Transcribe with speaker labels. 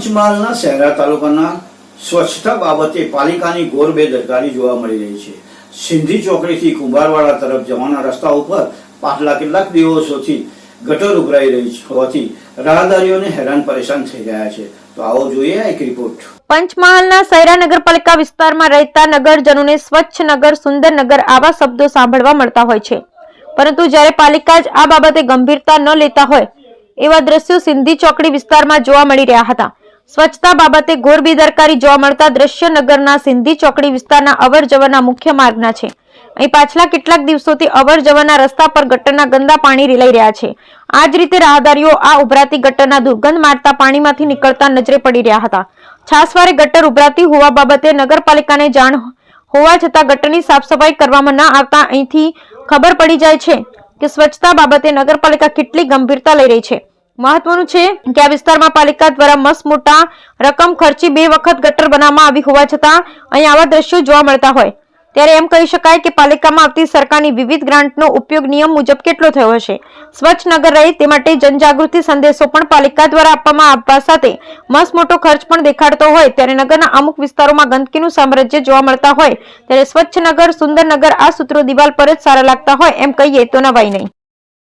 Speaker 1: પંચમહાલના શહેરા તાલુકાના સ્વચ્છતા બાબતે પાલિકાની ઘોર બેદરકારી જોવા મળી રહી છે. સિંધી ચોકડીથી કુંભારવાડા તરફ જવાના રસ્તા ઉપર પાછલા કેટલાક દિવસોથી ગટર ઉભરાઈ રહી હોવાથી રાહદારીઓને હેરાન પરેશાન થઈ રહ્યા છે. તો આવો જોઈએ એક રિપોર્ટ.
Speaker 2: પંચમહાલના સૈરા નગરપાલિકા વિસ્તારમાં રહેતા નગરજનોને સ્વચ્છ નગર, સુંદર નગર આવા શબ્દો સાંભળવા મળતા હોય છે. પરંતુ જ્યારે પાલિકા જ આ બાબતે ગંભીરતા ન લેતા હોય, એવા દ્રશ્યો સિંધી ચોકડી વિસ્તારમાં જોવા મળી રહ્યા હતા. સ્વચ્છતા બાબતે ઘોર બેદરકારી જોવા મળતા દ્રશ્ય નગરના સિંધી ચોકડી વિસ્તારના અવર જવરના મુખ્ય માર્ગના છે. અહીં પાછલા કેટલાક દિવસોથી અવર જવરના રસ્તા પર ગટરના ગંદા પાણી રેલાઈ રહ્યા છે. આ જ રીતે રાહદારીઓ આ ઉભરાતી ગટરના દુર્ગંધ મારતા પાણીમાંથી નીકળતા નજરે પડી રહ્યા હતા. છાસવારે ગટર ઉભરાતી હોવા બાબતે નગરપાલિકાને જાણ હોવા છતાં ગટરની સાફસફાઈ કરવામાં ન આવતા અહીંથી ખબર પડી જાય છે કે સ્વચ્છતા બાબતે નગરપાલિકા કેટલી ગંભીરતા લઈ રહી છે. મહત્વનું છે કે આ વિસ્તારમાં પાલિકા દ્વારા મસ્ત મોટા રકમ ખર્ચી બે વખત ગટર બનાવવામાં આવી હોવા છતાં અહીં આવા દ્રશ્યો જોવા મળતા હોય. ત્યારે એમ કહી શકાય કે પાલિકામાં આવતી સરકારની વિવિધ ગ્રાન્ટનો ઉપયોગ નિયમ મુજબ કેટલો થયો હશે? સ્વચ્છ નગર રહે તે માટે જનજાગૃતિ સંદેશો પણ પાલિકા દ્વારા આપવામાં આવવા સાથે મસ્ત મોટો ખર્ચ પણ દેખાડતો હોય. ત્યારે નગરના અમુક વિસ્તારોમાં ગંદકીનું સામ્રાજ્ય જોવા મળતા હોય. ત્યારે સ્વચ્છ નગર, સુંદર નગર આ સૂત્રો દિવાલ પર જ સારા લાગતા હોય એમ કહીએ તો નવાઈ નહીં.